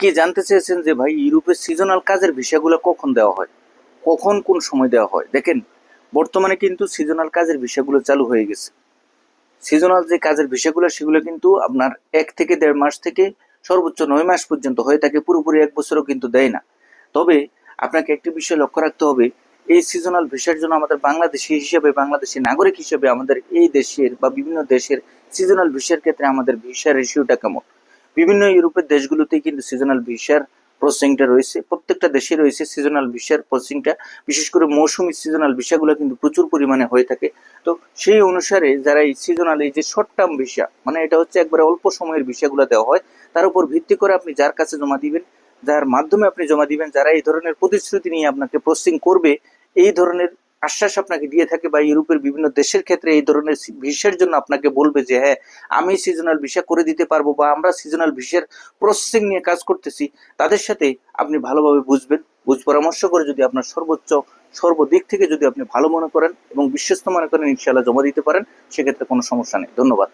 কি জানতে চেয়েছেন যে ভাই ইউরোপের সিজনাল কাজের ভিসাগুলো কখন দেওয়া হয়? কখন কোন সময় দেওয়া হয়? দেখেন, বর্তমানে কিন্তু সিজনাল কাজের ভিসাগুলো চালু হয়ে গেছে। সিজনাল যে কাজের ভিসাগুলো সেগুলো কিন্তু আপনার এক থেকে দেড় মাস থেকে সর্বোচ্চ নয় মাস পর্যন্ত হয়ে থাকে, পুরোপুরি এক বছরও কিন্তু দেয় না। তবে আপনাকে একটি বিষয় লক্ষ্য রাখতে হবে, এই সিজনাল ভিসার জন্য আমাদের বাংলাদেশি হিসেবে, বাংলাদেশি নাগরিক হিসেবে আমাদের এই দেশের বা বিভিন্ন দেশের সিজনাল ভিসার ক্ষেত্রে আমাদের ভিসা রেশিওটা কেমন? বিভিন্ন ইউরোপের দেশগুলোতেই কিন্তু সিজনাল ভিসার প্রসেসিংটা রয়েছে। প্রত্যেকটা দেশে রয়েছে সিজনাল ভিসার প্রসেসিংটা বিশেষ করে মৌসুমি সিজনাল ভিসাগুলো কিন্তু প্রচুর পরিমাণে হয়ে থাকে। তো সেই অনুসারে যারা এই সিজনাল এই যে শর্ট টার্ম ভিসা মানে এটা হচ্ছে একবারে অল্প সময়ের ভিসাগুলো দেওয়া হয়, তার উপর ভিত্তি করে আপনি যার কাছে জমা দিবেন, যার মাধ্যমে আপনি জমা দিবেন, যারা এই ধরনের প্রতিশ্রুতি নিয়ে আপনাকে প্রসেসিং করবে, এই ধরনের আশ্বাস আপনাকে দিয়ে থাকে বা ইউরোপের বিভিন্ন দেশের ক্ষেত্রে এই ধরনের ভিসের জন্য আপনাকে বলবে যে হ্যাঁ আমি সিজনাল ভিসা করে দিতে পারব বা আমরা সিজনাল ভিসের প্রসেসিং নিয়ে কাজ করতেছি। তাদের সাথে আপনি ভালোভাবে বুঝবেন। বুঝ পরামর্শ করে যদি আপনার সর্বোচ্চ, সর্বদিক থেকে যদি আপনি ভালো মনে করেন এবং বিশ্বস্ত মনে করেন, ইনশাআল্লাহ জমা দিতে পারেন, সেক্ষেত্রে কোনো সমস্যা নেই। ধন্যবাদ।